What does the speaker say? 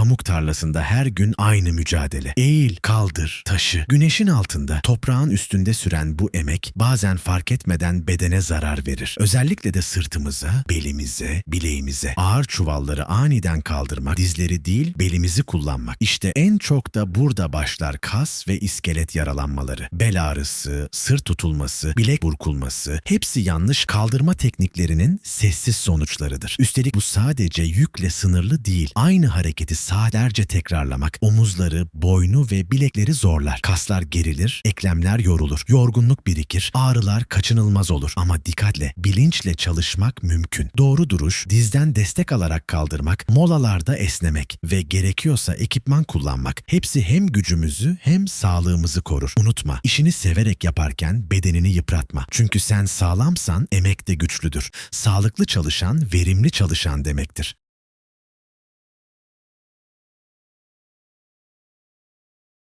pamuk tarlasında her gün aynı mücadele. Eğil, kaldır, taşı. Güneşin altında, toprağın üstünde süren bu emek bazen fark etmeden bedene zarar verir. Özellikle de sırtımıza, belimize, bileğimize. Ağır çuvalları aniden kaldırmak, dizleri değil belimizi kullanmak. İşte en çok da burada başlar kas ve iskelet yaralanmaları. Bel ağrısı, sırt tutulması, bilek burkulması hepsi yanlış kaldırma tekniklerinin sessiz sonuçlarıdır. Üstelik bu sadece yükle sınırlı değil. Aynı hareketi saatlerce tekrarlamak omuzları, boynu ve bilekleri zorlar. Kaslar gerilir, eklemler yorulur, yorgunluk birikir, ağrılar kaçınılmaz olur. Ama dikkatle, bilinçle çalışmak mümkün. Doğru duruş, dizden destek alarak kaldırmak, molalarda esnemek ve gerekiyorsa ekipman kullanmak. Hepsi hem gücümüzü hem sağlığımızı korur. Unutma, işini severek yaparken bedenini yıpratma. Çünkü sen sağlamsan emek de güçlüdür. Sağlıklı çalışan, verimli çalışan demektir.